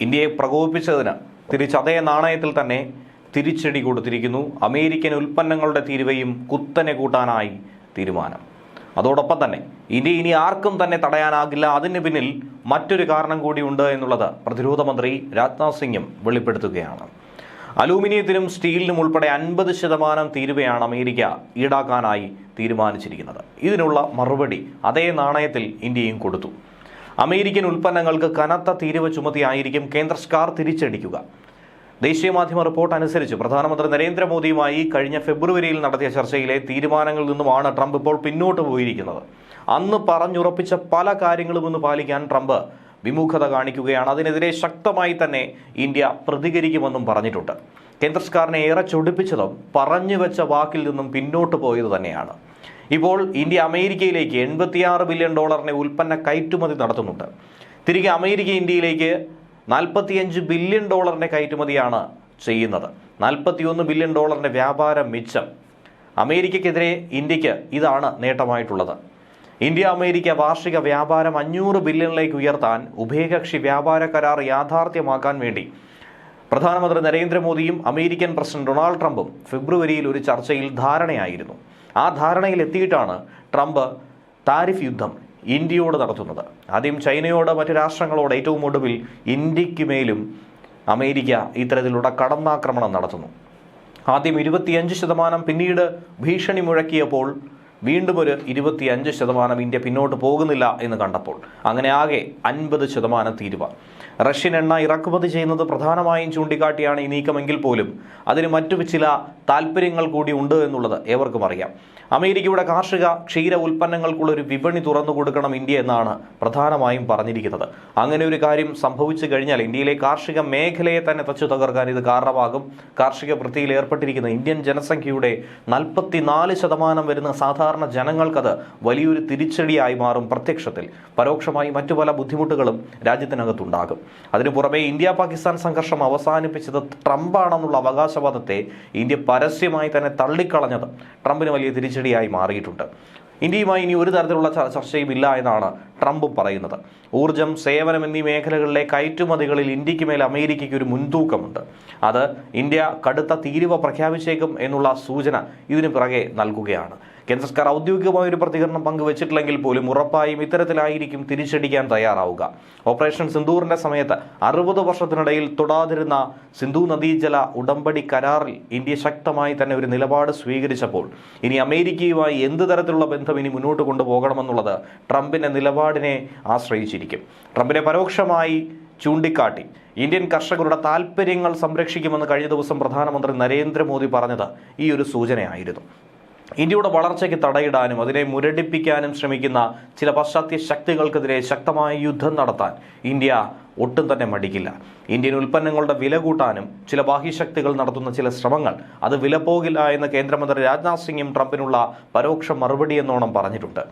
ഇന്ത്യയെ പ്രകോപിപ്പിച്ചതിന് തിരിച്ച് അതേ നാണയത്തിൽ തന്നെ തിരിച്ചടി കൊടുത്തിരിക്കുന്നു. അമേരിക്കൻ ഉൽപ്പന്നങ്ങളുടെ തീരുവയും കുത്തനെ കൂട്ടാനായി തീരുമാനം. അതോടൊപ്പം തന്നെ ഇന്ത്യ ഇനി ആർക്കും തന്നെ തടയാനാകില്ല. അതിന് പിന്നിൽ മറ്റൊരു കാരണം കൂടിയുണ്ട് എന്നുള്ളത് പ്രതിരോധ മന്ത്രി രാജ്നാഥ് സിംഗും വെളിപ്പെടുത്തുകയാണ്. അലൂമിനിയത്തിനും സ്റ്റീലിനും ഉൾപ്പെടെ അൻപത് ശതമാനം തീരുവയാണ് അമേരിക്ക ഈടാക്കാനായി തീരുമാനിച്ചിരിക്കുന്നത്. ഇതിനുള്ള മറുപടി അതേ നാണയത്തിൽ ഇന്ത്യയും കൊടുത്തു. അമേരിക്കൻ ഉൽപ്പന്നങ്ങൾക്ക് കനത്ത തീരുവ ചുമത്തിയായിരിക്കും കേന്ദ്ര സർക്കാർ തിരിച്ചടിക്കുക. ദേശീയ മാധ്യമ റിപ്പോർട്ട് അനുസരിച്ച് പ്രധാനമന്ത്രി നരേന്ദ്രമോദിയുമായി കഴിഞ്ഞ ഫെബ്രുവരിയിൽ നടത്തിയ ചർച്ചയിലെ തീരുമാനങ്ങളിൽ നിന്നുമാണ് ട്രംപ് ഇപ്പോൾ പിന്നോട്ട് പോയിരിക്കുന്നത്. അന്ന് പറഞ്ഞുറപ്പിച്ച പല കാര്യങ്ങളും ഇന്ന് പാലിക്കാൻ ട്രംപ് വിമുഖത കാണിക്കുകയാണ്. അതിനെതിരെ ശക്തമായി തന്നെ ഇന്ത്യ പ്രതികരിക്കുമെന്നും പറഞ്ഞിട്ടുണ്ട്. കേന്ദ്ര സർക്കാരിനെ ഏറെ ചൊടിപ്പിച്ചതും പറഞ്ഞു വെച്ച വാക്കിൽ നിന്നും പിന്നോട്ട് പോയത് തന്നെയാണ്. ഇപ്പോൾ ഇന്ത്യ അമേരിക്കയിലേക്ക് എൺപത്തിയാറ് ബില്യൺ ഡോളറിന്റെ ഉൽപ്പന്ന കയറ്റുമതി നടത്തുന്നുണ്ട്. തിരികെ അമേരിക്ക ഇന്ത്യയിലേക്ക് നാൽപ്പത്തിയഞ്ച് ബില്യൺ ഡോളറിന്റെ കയറ്റുമതിയാണ് ചെയ്യുന്നത്. നാൽപ്പത്തിയൊന്ന് ബില്യൺ ഡോളറിന്റെ വ്യാപാര മിച്ചം. അമേരിക്കയ്ക്കെതിരെ ഇന്ത്യയ്ക്ക് ഇതാണ് നേട്ടമായിട്ടുള്ളത്. ഇന്ത്യ അമേരിക്ക വാർഷിക വ്യാപാരം അഞ്ഞൂറ് ബില്യണിലേക്ക് ഉയർത്താൻ ഉഭയകക്ഷി വ്യാപാര കരാർ യാഥാർത്ഥ്യമാക്കാൻ വേണ്ടി പ്രധാനമന്ത്രി നരേന്ദ്രമോദിയും അമേരിക്കൻ പ്രസിഡന്റ് ഡൊണാൾഡ് ട്രംപും ഫെബ്രുവരിയിൽ ഒരു ചർച്ചയിൽ ധാരണയായിരുന്നു. ആ ധാരണയിൽ എത്തിയിട്ടാണ് ട്രംപ് താരിഫ് യുദ്ധം ഇന്ത്യയോട് നടത്തുന്നത്. ആദ്യം ചൈനയോട് മറ്റു രാഷ്ട്രങ്ങളോട് ഏറ്റവും ഒടുവിൽ ഇന്ത്യയ്ക്ക് മേലും അമേരിക്ക ഇത്തരത്തിലുള്ള കടന്നാക്രമണം നടത്തുന്നു. ആദ്യം ഇരുപത്തിയഞ്ച് ശതമാനം പിന്നീട് ഭീഷണി മുഴക്കിയപ്പോൾ വീണ്ടും ഒരു ഇരുപത്തിയഞ്ച് ശതമാനം ഇന്ത്യ പിന്നോട്ട് പോകുന്നില്ല എന്ന് കണ്ടപ്പോൾ. അങ്ങനെ ആകെ അൻപത് ശതമാനം തീരുവ. റഷ്യൻ എണ്ണ ഇറക്കുമതി ചെയ്യുന്നത് പ്രധാനമായും ചൂണ്ടിക്കാട്ടിയാണ് ഈ നീക്കമെങ്കിൽ പോലും. അതിന് മറ്റു ചില താല്പര്യങ്ങൾ കൂടി ഉണ്ട് എന്നുള്ളത് ഏവർക്കും അറിയാം. അമേരിക്കയുടെ കാർഷിക ക്ഷീര ഉൽപ്പന്നങ്ങൾക്കുള്ള ഒരു വിപണി തുറന്നു കൊടുക്കണം ഇന്ത്യ എന്നാണ് പ്രധാനമായും പറഞ്ഞിരിക്കുന്നത്. അങ്ങനെ ഒരു കാര്യം സംഭവിച്ചു കഴിഞ്ഞാൽ ഇന്ത്യയിലെ കാർഷിക മേഖലയെ തന്നെ തച്ചു തകർക്കാൻ ഇത് കാരണമാകും. കാർഷിക വൃത്തിയിൽ ഏർപ്പെട്ടിരിക്കുന്ന ഇന്ത്യൻ ജനസംഖ്യയുടെ നാൽപ്പത്തിനാല് ശതമാനം വരുന്ന സാധാരണ ജനങ്ങൾക്കത് വലിയൊരു തിരിച്ചടിയായി മാറും പ്രത്യക്ഷത്തിൽ. പരോക്ഷമായി മറ്റു പല ബുദ്ധിമുട്ടുകളും രാജ്യത്തിനകത്തുണ്ടാകും. അതിനു പുറമെ ഇന്ത്യ പാകിസ്ഥാൻ സംഘർഷം അവസാനിപ്പിച്ചത് ട്രംപാണെന്നുള്ള അവകാശവാദത്തെ ഇന്ത്യ പരസ്യമായി തന്നെ തള്ളിക്കളഞ്ഞത് ട്രംപിന് വലിയ തിരിച്ചടിയായി മാറിയിട്ടുണ്ട്. ഇന്ത്യയുമായി ഇനി ഒരു തരത്തിലുള്ള ചർച്ചയും ഇല്ല എന്നാണ് ട്രംപും പറയുന്നത്. ഊർജം സേവനം എന്നീ മേഖലകളിലെ കയറ്റുമതികളിൽ ഇന്ത്യയ്ക്ക് മേൽ അമേരിക്കയ്ക്ക് ഒരു മുൻതൂക്കമുണ്ട്. അത് ഇന്ത്യ കടുത്ത തീരുവ പ്രഖ്യാപിച്ചേക്കും എന്നുള്ള സൂചന ഇതിനു പിറകെ നൽകുകയാണ്. കേന്ദ്ര സർക്കാർ ഔദ്യോഗികമായ ഒരു പ്രതികരണം പങ്കുവച്ചിട്ടില്ലെങ്കിൽ പോലും ഉറപ്പായും ഇത്തരത്തിലായിരിക്കും തിരിച്ചടിക്കാൻ തയ്യാറാവുക. ഓപ്പറേഷൻ സിന്ധൂറിന്റെ സമയത്ത് അറുപത് വർഷത്തിനിടയിൽ തൊടാതിരുന്ന സിന്ധു നദീജല ഉടമ്പടി കരാറിൽ ഇന്ത്യ ശക്തമായി തന്നെ ഒരു നിലപാട് സ്വീകരിച്ചപ്പോൾ ഇനി അമേരിക്കയുമായി എന്ത് തരത്തിലുള്ള ബന്ധം ഇനി മുന്നോട്ട് കൊണ്ടുപോകണമെന്നുള്ളത് ട്രംപിന്റെ നിലപാടിനെ ആശ്രയിച്ചിരിക്കും. ട്രംപിനെ പരോക്ഷമായി ചൂണ്ടിക്കാട്ടി ഇന്ത്യൻ കർഷകരുടെ താൽപ്പര്യങ്ങൾ സംരക്ഷിക്കുമെന്ന് കഴിഞ്ഞ ദിവസം പ്രധാനമന്ത്രി നരേന്ദ്രമോദി പറഞ്ഞത് ഈ ഒരു സൂചനയായിരുന്നു. ഇന്ത്യയുടെ വളർച്ചയ്ക്ക് തടയിടാനും അതിനെ മുരടിപ്പിക്കാനും ശ്രമിക്കുന്ന ചില പാശ്ചാത്യ ശക്തികൾക്കെതിരെ ശക്തമായ യുദ്ധം നടത്താൻ ഇന്ത്യ ഒട്ടും തന്നെ മടിക്കില്ല. ഇന്ത്യൻ ഉൽപ്പന്നങ്ങളുടെ വില കൂട്ടാനും ചില ബാഹ്യശക്തികൾ നടത്തുന്ന ചില ശ്രമങ്ങൾ അത് വില പോകില്ല എന്ന് കേന്ദ്രമന്ത്രി രാജ്നാഥ് സിംഗും ട്രംപിനുള്ള പരോക്ഷ മറുപടി എന്നോണം പറഞ്ഞിട്ടുണ്ട്.